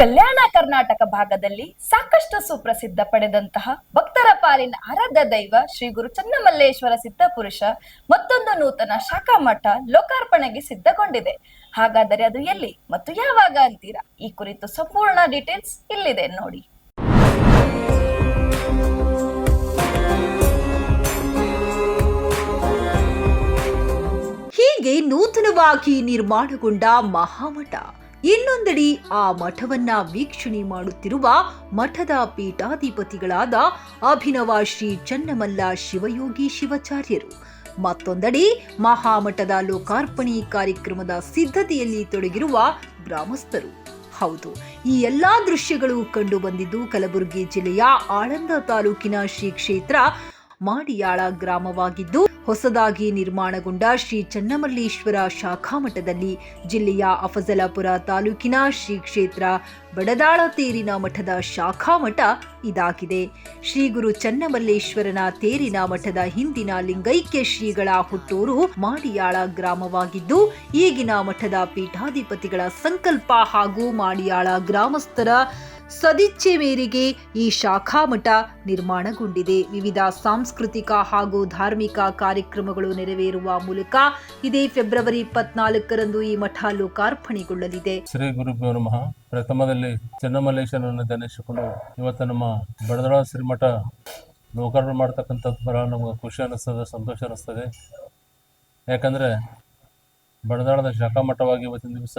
ಕಲ್ಯಾಣ ಕರ್ನಾಟಕ ಭಾಗದಲ್ಲಿ ಸಾಕಷ್ಟು ಸುಪ್ರಸಿದ್ಧ ಪಡೆದಂತಹ ಭಕ್ತರ ಪಾಲಿನ ಆರಾಧ್ಯ ದೈವ ಶ್ರೀ ಗುರು ಚನ್ನಮಲ್ಲೇಶ್ವರ ಸಿದ್ಧಪುರುಷ ಮತ್ತೊಂದು ನೂತನ ಶಾಖಾ ಮಠ ಲೋಕಾರ್ಪಣೆಗೆ ಸಿದ್ಧಗೊಂಡಿದೆ. ಹಾಗಾದರೆ ಅದು ಎಲ್ಲಿ ಮತ್ತು ಯಾವಾಗ ಅಂತೀರಾ? ಈ ಕುರಿತು ಸಂಪೂರ್ಣ ಡೀಟೇಲ್ಸ್ ಇಲ್ಲಿದೆ ನೋಡಿ. ಹೀಗೆ ನೂತನವಾಗಿ ನಿರ್ಮಾಣಗೊಂಡ ಮಹಾಮಠ. ಇನ್ನೊಂದೆಡೆ ಆ ಮಠವನ್ನ ವೀಕ್ಷಣೆ ಮಾಡುತ್ತಿರುವ ಮಠದ ಪೀಠಾಧಿಪತಿಗಳಾದ ಅಭಿನವ ಶ್ರೀ ಚನ್ನಮಲ್ಲ ಶಿವಯೋಗಿ ಶಿವಾಚಾರ್ಯರು. ಮತ್ತೊಂದೆಡೆ ಮಹಾಮಠದ ಲೋಕಾರ್ಪಣೆ ಕಾರ್ಯಕ್ರಮದ ಸಿದ್ಧತೆಯಲ್ಲಿ ತೊಡಗಿರುವ ಗ್ರಾಮಸ್ಥರು. ಹೌದು, ಈ ಎಲ್ಲಾ ದೃಶ್ಯಗಳು ಕಂಡು ಬಂದಿದ್ದು ಕಲಬುರಗಿ ಜಿಲ್ಲೆಯ ಆಳಂದ ತಾಲೂಕಿನ ಶ್ರೀ ಕ್ಷೇತ್ರ ಮಾಡಿಯಾಳ ಗ್ರಾಮವಾಗಿದ್ದು ಹೊಸದಾಗಿ ನಿರ್ಮಾಣಗೊಂಡ ಶ್ರೀ ಚನ್ನಮಲ್ಲೇಶ್ವರ ಶಾಖಾ ಮಠದಲ್ಲಿ ಜಿಲ್ಲೆಯ ಅಫಜಲಪುರ ತಾಲೂಕಿನ ಶ್ರೀ ಕ್ಷೇತ್ರ ಬಡದಾಳ ತೇರಿನ ಮಠದ ಶಾಖಾ ಮಠ ಇದಾಗಿದೆ. ಶ್ರೀ ಗುರು ಚನ್ನಮಲ್ಲೇಶ್ವರನ ತೇರಿನ ಮಠದ ಹಿಂದಿನ ಲಿಂಗೈಕ್ಯ ಶ್ರೀಗಳ ಹುಟ್ಟೂರು ಮಾಡಿಯಾಳ ಗ್ರಾಮವಾಗಿದ್ದು, ಈಗಿನ ಮಠದ ಪೀಠಾಧಿಪತಿಗಳ ಸಂಕಲ್ಪ ಹಾಗೂ ಮಾಡಿಯಾಳ ಗ್ರಾಮಸ್ಥರ ಸದಿಚ್ಛೆ ಮೇರೆಗೆ ಈ ಶಾಖಾ ಮಠ ನಿರ್ಮಾಣಗೊಂಡಿದೆ. ವಿವಿಧ ಸಾಂಸ್ಕೃತಿಕ ಹಾಗೂ ಧಾರ್ಮಿಕ ಕಾರ್ಯಕ್ರಮಗಳು ನೆರವೇರುವ ಮೂಲಕ ಇದೇ ಫೆಬ್ರವರಿ ಇಪ್ಪತ್ನಾಲ್ಕರಂದು ಈ ಮಠ ಲೋಕಾರ್ಪಣೆಗೊಳ್ಳಲಿದೆ. ಶ್ರೀ ಗುರುಭ್ಯೋ ನಮಃ. ಪ್ರಥಮದಲ್ಲಿ ಚನ್ನಮಲ್ಲೇಶ್ವರನ ಧನಿಸಿಕೊಂಡು ಇವತ್ತು ನಮ್ಮ ಬಡದಳ ಶ್ರೀಮಠ ಲೋಕಾರ್ಪಣೆ ಬಹಳ ನಮಗೆ ಖುಷಿ ಅನ್ನಿಸ್ತದೆ, ಸಂತೋಷ ಅನ್ನಿಸ್ತದೆ. ಯಾಕಂದರೆ ಬಡದಾಳದ ಶಾಖಾ ಮಠವಾಗಿ ಇವತ್ತಿನ ದಿವಸ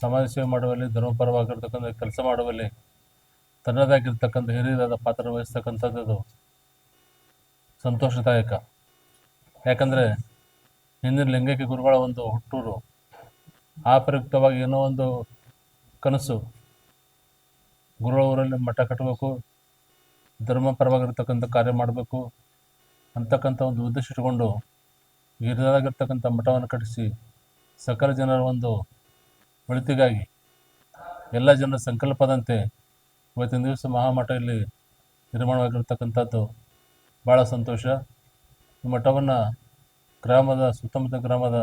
ಸಮಾಜ ಸೇವೆ ಮಾಡುವಲ್ಲಿ, ಧರ್ಮಪರವಾಗಿರ್ತಕ್ಕಂಥ ಕೆಲಸ ಮಾಡುವಲ್ಲಿ, ತನ್ನದಾಗಿರ್ತಕ್ಕಂಥ ಹಿರಿಯರಾದ ಪಾತ್ರ ವಹಿಸ್ತಕ್ಕಂಥದ್ದು ಸಂತೋಷದಾಯಕ. ಯಾಕಂದರೆ ಹಿಂದಿನ ಲಿಂಗೈಕ್ಯ ಗುರುಗಳ ಒಂದು ಹುಟ್ಟೂರು ಆ ಪ್ರಯುಕ್ತವಾಗಿ ಏನೋ ಒಂದು ಕನಸು, ಗುರುಗಳ ಊರಲ್ಲಿ ಮಠ ಕಟ್ಟಬೇಕು, ಧರ್ಮಪರವಾಗಿರ್ತಕ್ಕಂಥ ಕಾರ್ಯ ಮಾಡಬೇಕು ಅಂತಕ್ಕಂಥ ಒಂದು ಉದ್ದೇಶ ಇಟ್ಕೊಂಡು ಹಿರಿದಾಗಿರ್ತಕ್ಕಂಥ ಮಠವನ್ನು ಕಟ್ಟಿಸಿ ಸಕಲ ಜನರ ಒಂದು ಒಳಿತಿಗಾಗಿ ಎಲ್ಲ ಜನರ ಸಂಕಲ್ಪದಂತೆ ಇವತ್ತಿನ ದಿವಸ ಮಹಾಮಠ ಇಲ್ಲಿ ನಿರ್ಮಾಣವಾಗಿರ್ತಕ್ಕಂಥದ್ದು ಭಾಳ ಸಂತೋಷ. ಈ ಮಠವನ್ನು ಗ್ರಾಮದ, ಸುತ್ತಮುತ್ತ ಗ್ರಾಮದ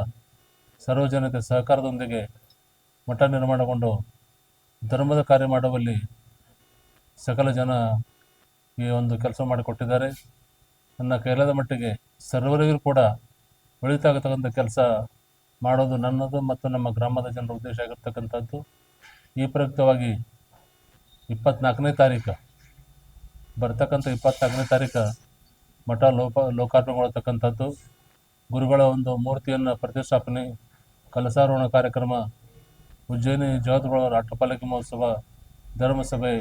ಸರ್ವಜನತೆ ಸಹಕಾರದೊಂದಿಗೆ ಮಠ ನಿರ್ಮಾಣಗೊಂಡು ಧರ್ಮದ ಕಾರ್ಯ ಮಾಡುವಲ್ಲಿ ಸಕಲ ಜನ ಈ ಒಂದು ಕೆಲಸ ಮಾಡಿಕೊಟ್ಟಿದ್ದಾರೆ. ನನ್ನ ಕೈಲಾದ ಮಟ್ಟಿಗೆ ಸರ್ವರಿಗೂ ಕೂಡ ಒಳಿತಾಗತಕ್ಕಂಥ ಕೆಲಸ ಮಾಡೋದು ನನ್ನದು ಮತ್ತು ನಮ್ಮ ಗ್ರಾಮದ ಜನರ ಉದ್ದೇಶ ಆಗಿರ್ತಕ್ಕಂಥದ್ದು. ಈ ಪ್ರಯುಕ್ತವಾಗಿ ಇಪ್ಪತ್ನಾಲ್ಕನೇ ತಾರೀಕು, ಬರ್ತಕ್ಕಂಥ ಇಪ್ಪತ್ನಾಲ್ಕನೇ ತಾರೀಕು ಮಠ ಲೋಪ, ಲೋಕಾರ್ಪಣೆಗೊಳ್ಳತಕ್ಕಂಥದ್ದು. ಗುರುಗಳ ಒಂದು ಮೂರ್ತಿಯನ್ನು ಪ್ರತಿಷ್ಠಾಪನೆ, ಕಲಸಾರೋಹಣ ಕಾರ್ಯಕ್ರಮ, ಉಜ್ಜಯಿನಿ ಜಗದ್ಗುಳ ರಾಷ್ಟ್ರಪಾಲಕಿ ಮಹೋತ್ಸವ, ಧರ್ಮಸಭೆ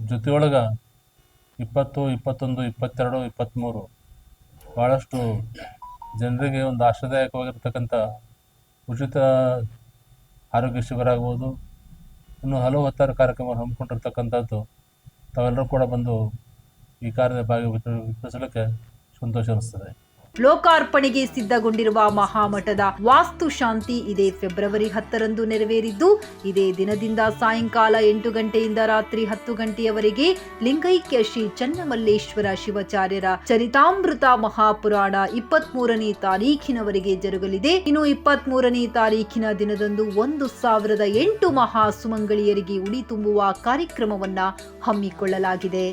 ಜೊತೆಯೊಳಗೆ ಇಪ್ಪತ್ತು, ಇಪ್ಪತ್ತೊಂದು, ಇಪ್ಪತ್ತೆರಡು ಇಪ್ಪತ್ತ್ಮೂರು ಭಾಳಷ್ಟು ಜನರಿಗೆ ಒಂದು ಆಶಾದಾಯಕವಾಗಿರ್ತಕ್ಕಂಥ ಉಚಿತ ಆರೋಗ್ಯ ಶಿಬಿರ ಆಗ್ಬೋದು. ಇನ್ನೂ ಹಲವು ಹತ್ತಾರು ಕಾರ್ಯಕ್ರಮ ಹಮ್ಮಿಕೊಂಡಿರ್ತಕ್ಕಂಥದ್ದು, ತಾವೆಲ್ಲರೂ ಕೂಡ ಬಂದು ಈ ಕಾರ್ಯದ ಭಾಗವಹಿಸಲಿಕ್ಕೆ ಸಂತೋಷ ಅನಿಸ್ತದೆ. ಲೋಕಾರ್ಪಣೆಗೆ ಸಿದ್ಧಗೊಂಡಿರುವ ಮಹಾಮಠದ ವಾಸ್ತು ಶಾಂತಿ ಇದೇ ಫೆಬ್ರವರಿ ಹತ್ತರಂದು ನೆರವೇರಿದ್ದು, ಇದೇ ದಿನದಿಂದ ಸಾಯಂಕಾಲ ಎಂಟು ಗಂಟೆಯಿಂದ ರಾತ್ರಿ ಹತ್ತು ಗಂಟೆಯವರೆಗೆ ಲಿಂಗೈಕ್ಯ ಶ್ರೀ ಚನ್ನಮಲ್ಲೇಶ್ವರ ಶಿವಾಚಾರ್ಯರ ಚರಿತಾಮೃತ ಮಹಾಪುರಾಣ ಇಪ್ಪತ್ತ್ ಮೂರನೇ ತಾರೀಖಿನವರೆಗೆ ಜರುಗಲಿದೆ. ಇನ್ನು ಇಪ್ಪತ್ತ್ ಮೂರನೇ ತಾರೀಖಿನ ದಿನದಂದು ಒಂದು ಸಾವಿರದ ಎಂಟು ಮಹಾ ಸುಮಂಗಳಿಯರಿಗೆ ಉಡಿ ತುಂಬುವ ಕಾರ್ಯಕ್ರಮವನ್ನ ಹಮ್ಮಿಕೊಳ್ಳಲಾಗಿದೆ.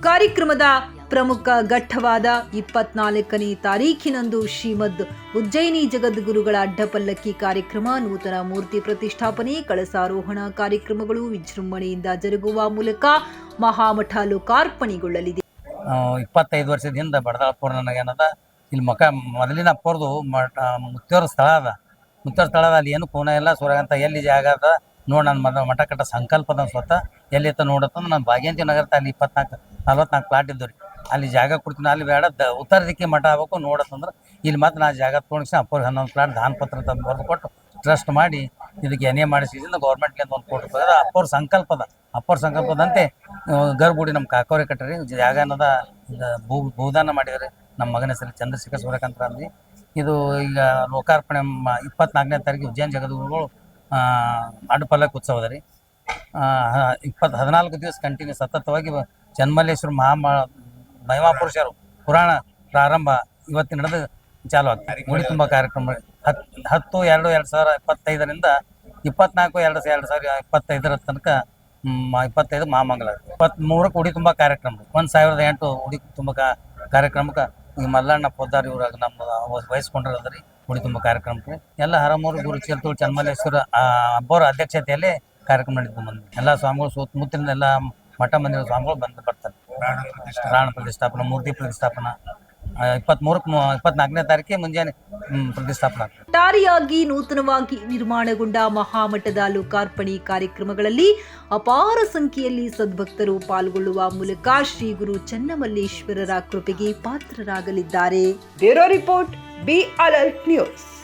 ಕಾರ್ಯಕ್ರಮದ ಪ್ರಮುಖ ಘಟ್ಟವಾದ ಇಪ್ಪತ್ನಾಲ್ಕನೇ ತಾರೀಖಿನಂದು ಶ್ರೀಮದ್ ಉಜ್ಜಯಿನಿ ಜಗದ್ಗುರುಗಳ ಅಡ್ಡಪಲ್ಲಕ್ಕಿ ಕಾರ್ಯಕ್ರಮ ನೂತನ ಮೂರ್ತಿ ಪ್ರತಿಷ್ಠಾಪನೆ, ಕಳಸಾರೋಹಣ ಕಾರ್ಯಕ್ರಮಗಳು ವಿಜೃಂಭಣೆಯಿಂದ ಜರುಗುವ ಮೂಲಕ ಮಹಾಮಠ ಲೋಕಾರ್ಪಣೆಗೊಳ್ಳಲಿದೆ. ಇಪ್ಪತ್ತೈದು ವರ್ಷದ ಹಿಂದೆ ಬಡದಾಳಪುರ ನನಗೇನದ, ಇಲ್ಲಿ ಮಕ, ಮೊದಲಿನ ಅಪ್ಪರದು ಮುತ್ತೇವ್ರ ಸ್ಥಳ ಅದ. ಮುತ್ತೇವ್ರ ಸ್ಥಳ ಅಲ್ಲಿ ಏನು ಕೋನ ಇಲ್ಲ ಸೂರ್ಯಗಂತ ಎಲ್ಲಿ ಜಾಗ ಅದ ನೋಡಿ ನನ್ನ ಮಠ ಕಟ್ಟ ಸಂಕಲ್ಪದ ಸ್ವತಃ ಎಲ್ಲಿ ಐತ ನೋಡತ್ತಂದ್ರೆ ನಾನು ಭಾಗ್ಯಂತಿ ನಗರ ಅಲ್ಲಿ ಇಪ್ಪತ್ನಾಲ್ಕು ನಲ್ವತ್ನಾಲ್ಕು ಪ್ಲಾಟ್ ಇದ್ದು ರೀ. ಅಲ್ಲಿ ಜಾಗ ಕೊಡ್ತೀನಿ, ಅಲ್ಲಿ ಬೇಡ, ದ ಉತ್ತರ ದಿಕ್ಕಿ ಮಠ ಆಗ್ಬೇಕು ನೋಡತ್ತಂದ್ರೆ ಇಲ್ಲಿ ಮತ್ತೆ ನಾ ಜಾಗ ತೊಗೊಂಡ್ಸಿ ಅಪ್ಪರ್ ಹನ್ನೊಂದು ಪ್ಲಾಟ್ ದಾನ ಪತ್ರ ತಂದು ಬರೆದು ಕೊಟ್ಟು ಟ್ರಸ್ಟ್ ಮಾಡಿ ಇದಕ್ಕೆ ಎನ್ ಎ ಮಾಡಿಸಿದಿಂದ ಗೌರ್ಮೆಂಟ್ಗೆ ಒಂದು ಕೋಟಿ ರೂಪಾಯಿ. ಅದ ಅಪ್ಪವ್ರ ಸಂಕಲ್ಪದ ಅಪ್ಪವ್ರ ಸಂಕಲ್ಪದಂತೆ ಗರ್ಭಗುಡಿ ನಮ್ಮ ಕಾಕೋರೆ ಕಟ್ಟರಿ ಜಾಗ ಅನ್ನೋದ ಭೂ, ಭೂದಾನ ಮಾಡಿದ್ರಿ. ನಮ್ಮ ಮಗನ ಹೆಸರು ಚಂದ್ರಶೇಖರ್ ಸೂರ್ಯಕಾಂತ ಅಂದ್ರಿ ಇದು ಈಗ ಲೋಕಾರ್ಪಣೆ ಇಪ್ಪತ್ನಾಲ್ಕನೇ ತಾರೀಕು ಉಜ್ಜಯನ್ ಜಗದ್ಗುರುಗಳು ಅಡ್ಡಪಲ್ಲಕ್ಕೆ ಉತ್ಸವ ಅದ ರೀ. ಇಪ್ಪತ್ತು ಹದಿನಾಲ್ಕು ದಿವಸ ಕಂಟಿನ್ಯೂ ಸತತವಾಗಿ ಚನ್ಮಲ್ಲೇಶ್ವರ ಮಹಾ ಮಹಿಮಾಪುರುಷರು ಪುರಾಣ ಪ್ರಾರಂಭ ಇವತ್ತಿನ ನಡೆದು ಚಾಲು ಆಗ್ತದೆ. ಮುಡಿ ತುಂಬ ಕಾರ್ಯಕ್ರಮ. ಹತ್ ಹತ್ತು ಎರಡು ಎರಡು ಸಾವಿರ ಇಪ್ಪತ್ತೈದರಿಂದ ಇಪ್ಪತ್ನಾಲ್ಕು ಎರಡು ಎರಡು ಸಾವಿರ ಇಪ್ಪತ್ತೈದರ ತನಕ ಇಪ್ಪತ್ತೈದು ಮಹಾಮಂಗಲ ಇಪ್ಪತ್ತ್ಮೂರಕ್ಕೆ ಉಡಿ ತುಂಬ ಕಾರ್ಯಕ್ರಮ. ಒಂದು ಸಾವಿರದ ಎಂಟು ಉಡಿ ತುಂಬ ಕಾರ್ಯಕ್ರಮಕ್ಕೆ ಈ ಮಲ್ಲಣ್ಣ ಪೊದ್ದಾರ್ ಇವ್ರಾಗ ನಮ್ಮ ವಹಿಸ್ಕೊಂಡಿರೋದ್ರಿ ಉಡಿ ತುಂಬ ಕಾರ್ಯಕ್ರಮಕ್ಕೆ. ಎಲ್ಲ ಹರಮೂರು ಗುರು ಚೇರ್ತೂರು ಚನ್ಮಲ್ಲೇಶ್ವರ ಹಬ್ಬರ ಅಧ್ಯಕ್ಷತೆಯಲ್ಲಿ ಕಾರ್ಯಕ್ರಮ ನಡೀತು ಬಂದು ಎಲ್ಲ ಸ್ವಾಮಿಗಳು ಸುತ್ತಮುತ್ತಲಿನ ಎಲ್ಲ ಮಠ ಮಂದಿರ ಸ್ವಾಮಿಗಳು ಬಂದು ಬರ್ತಾರೆ. ಪ್ರಾಣ ಪ್ರತಿಷ್ಠಾಪನೆ. ಮೂರ್ತಿ ಪ್ರತಿಷ್ಠಾಪನಾ. ಇಪ್ಪತ್ಮೂರಕ್ಕೆ ಇಪ್ಪತ್ನಾಲ್ಕನೇ ತಾರೀಕಿಗೆ ಮುಂಜಾನೆ ಪ್ರತಿಷ್ಠಾಪನೆ ಒಟ್ಟಾರೆಯಾಗಿ ನೂತನವಾಗಿ ನಿರ್ಮಾಣಗೊಂಡ ಮಹಾಮಠದ ಲೋಕಾರ್ಪಣೆ ಕಾರ್ಯಕ್ರಮಗಳಲ್ಲಿ ಅಪಾರ ಸಂಖ್ಯೆಯಲ್ಲಿ ಸದ್ಭಕ್ತರು ಪಾಲ್ಗೊಳ್ಳುವ ಮೂಲಕ ಶ್ರೀ ಗುರು ಚನ್ನಮಲ್ಲೇಶ್ವರರ ಕೃಪೆಗೆ ಪಾತ್ರರಾಗಲಿದ್ದಾರೆ. Bureau report be alert news.